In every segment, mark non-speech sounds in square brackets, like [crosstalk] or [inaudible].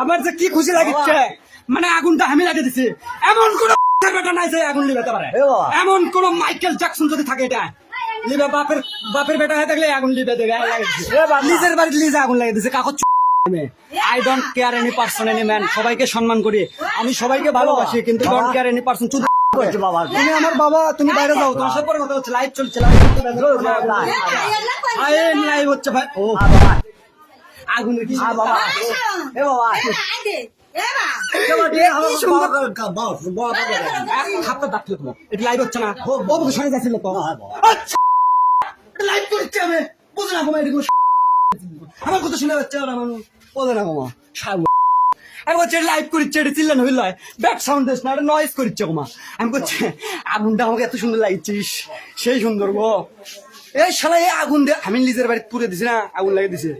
আমার যে কি খুশি লাগিচ্ছে মানে আগুনটা আমি লাগিয়ে দিছি। এমন কোন বেটা নাই যে আগুন লিবাতে পারে এমন কোন মাইকেল জ্যাকসন যদি থাকে এটা। লিবা বাপের বাপের বেটা হয়ে থাকলে আগুন লিবে দেবে। নিজের বাড়িতে লিজে আগুন লাগিয়ে দিছে কাকত I don't care any person any man সবাইকে সম্মান করি। আমি সবাইকে ভালোবাসি কিন্তু ডোন্ট কেয়ার এনি পার্সন চুদ তুমি আমার বাবা তুমি বাইরে যাও। তোমার সাথে পরে কথা হচ্ছে লাইভ চলছে লাইভ লাইভ হচ্ছে ভাই। ও। আ বাবা। কি বাবা। এ বাবা। লাইভ হচ্ছে না। ও বাবু। তো। আচ্ছা। লাইভ করছে আমি। বুঝে না তোমার এদিকে আমার কথা শুনে যাচ্ছে আর আমার বোঝে না মামা সাবু আমি বলছি লাইভ করছে এটা চিল্লানো হইল ব্যাক সাউন্ড দিস না, এটা নয়েজ করছে কমা। আমি বলছি আগুনটা আমাকে এত সুন্দর লাগছিস সেই সুন্দর গো। এই শালা এই আগুন দিয়ে আমি নিজের বাড়িতে পুড়ে দিছি না, আগুন লাগিয়ে দিছি।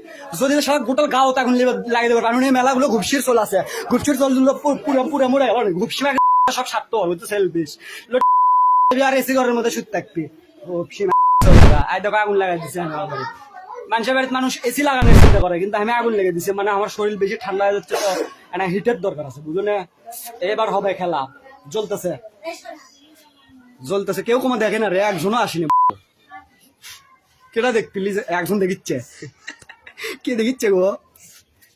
যদি শালা গোটাল গাও আগুন লাগিয়ে দেবো, কারণ এই মেলাগুলো ঘুপসির চল আছে ঘুপসির চল পুরো পুরো মুড়ে গেল ঘুপসি [laughs] সব হবে তো সেলফিস আর এসি ঘরের মধ্যে শুতে থাকবি। ঘুপসি আগুন লাগাই দিছে আমার মানুষের বাড়িতে মানুষ এসি লাগানোর চিন্তা করে, কিন্তু আমি আগুন লেগে দিছি। মানে আমার শরীর বেশি ঠান্ডা হয়ে যাচ্ছে, তো একটা হিটের দরকার আছে বুঝলো এবার হবে খেলা। জ্বলতেছে। জ্বলতেছে, কেউ কোনো দেখে না, রে, একজনও আসেনি। কেটা দেখ প্লিজ একজন দেখিচ্ছে। কে দেখিচ্ছে গো?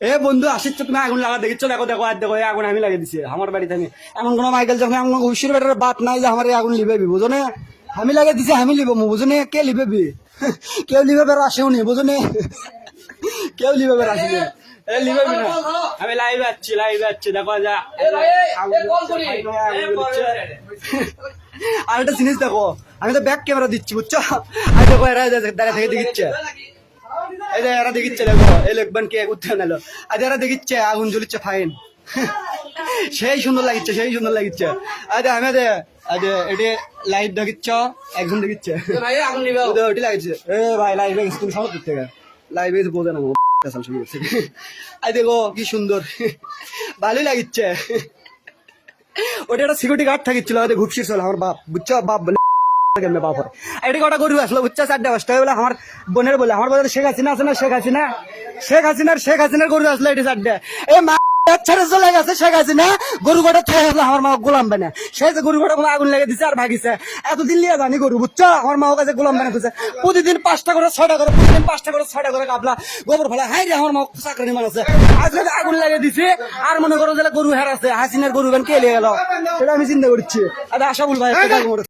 এ বন্ধু, আসিচ্ছ, তুমি আগুন লাগা, দেখিচ্ছ, দেখো দেখো, আর দেখো আগুন আমি লাগিয়ে দিছি, আমার বাড়িতে আমি। এমন কোনো মাইকেল যখন এমন ঘুষির বেটার বাপ নাই যে আমার আগুন লিবেবি বুঝো না আমি লাগিয়ে দিছি, আমি লিব বুঝো না কে লিবেবি? কেউ লিবে বের আসেও নি বুঝো না? কেউ লিবে বের আসেনি। এ লিবেবি না। আমি লাইভ আছি লাইভ আছি দেখো যা। আগুন আর একটা জিনিস দেখো আমি তো ব্যাক ক্যামেরা দিচ্ছি বুঝছ? আর দেখো এরা দাঁড়িয়ে থেকে দেখিচ্ছে। এই যে এরা দেখিচ্ছে দেখো এই লোকবান কে উঠতে নিল। আজ এরা দেখিচ্ছে আগুন জ্বলিচ্ছে ফাইন সেই সুন্দর লাগিচ্ছে সেই সুন্দর লাগিচ্ছে। আজ আমি দে এটি লাইভ দেখিচ্ছ একজন দেখিচ্ছে ওটি লাগিচ্ছে এ ভাই লাইভ গেছে তুমি সব দিক থেকে লাইভ গেছে বোঝে না আই দেখো কি সুন্দর ভালোই লাগিচ্ছে ওটা একটা সিকিউরিটি গার্ড থাকিছিল ওদের ঘুপসির চল আমার বাপ বুঝছ বাপ বলে কেমনে বাপ হয় এটা কটা গরু আসলো বুঝছ চারটে পাঁচটা বলে আমার বোনের বলে আমার বলে শেখ হাসিনা আছে না শেখ হাসিনা শেখ হাসিনার শেখ হাসিনার গরু আসলো এটা চারটে এ মা ছেড়ে চলে গেছে শেখ হাসিনা গরু কটা থেকে আমার মা গোলাম বানে সে যে গরু কটা আগুন লেগে দিছে আর ভাগিছে এতদিন লিয়ে জানি গরু বুঝছ? আমার মা কাছে গোলাম বানে দিছে প্রতিদিন পাঁচটা করে ছয়টা করে প্রতিদিন পাঁচটা করে ছয়টা করে কাবলা গোবর ফেলা। হাই রে আমার মা চাকরি মান আছে। আজকে আগুন লাগিয়ে দিছে আর মনে করো যে গরু হেরাছে হাসিনার গরু গান কে লিয়ে গেল? সেটা আমি চিন্তা করছি। আরে আশা বল ভাই